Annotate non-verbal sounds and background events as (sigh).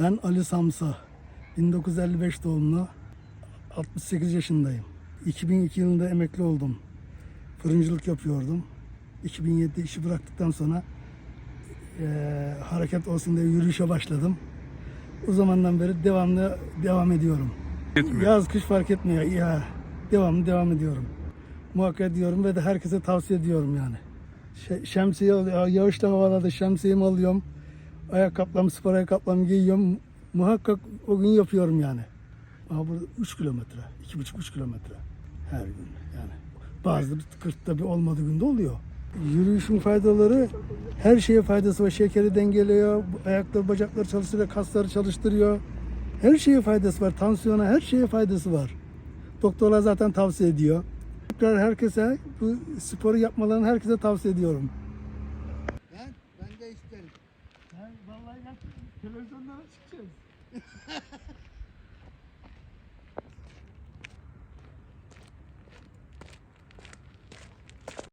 Ben Ali Samsa. 1955 doğumlu. 68 yaşındayım. 2002 yılında emekli oldum. Fırıncılık yapıyordum. 2007'de işi bıraktıktan sonra eee, hareket olsun diye yürüyüşe başladım. O zamandan beri devamlı devam ediyorum. Yetmiyor. Yaz kış fark etmiyor. Ya devamlı devam ediyorum. Muhakkak diyorum ve de herkese tavsiye ediyorum yani. Şemsiye yağışlı havalarda şemsiyemi alıyorum. Ayakkabılarımı, spor ayakkabılarımı giyiyorum. Muhakkak o gün yapıyorum yani. Ama burada 3 kilometre, 2,5-3 kilometre her gün yani. Bazı 40'ta bir olmadığı günde oluyor. Yürüyüşün faydaları her şeye faydası var. Şekeri dengeliyor, ayakları, bacakları çalıştırıyor, kasları çalıştırıyor. Her şeye faydası var. Tansiyona her şeye faydası var. Doktorlar zaten tavsiye ediyor. Tekrar herkese bu sporu yapmalarını herkese tavsiye ediyorum. Ben, ben de isterim. Vallahi televizyonlara çıkacağız. (laughs)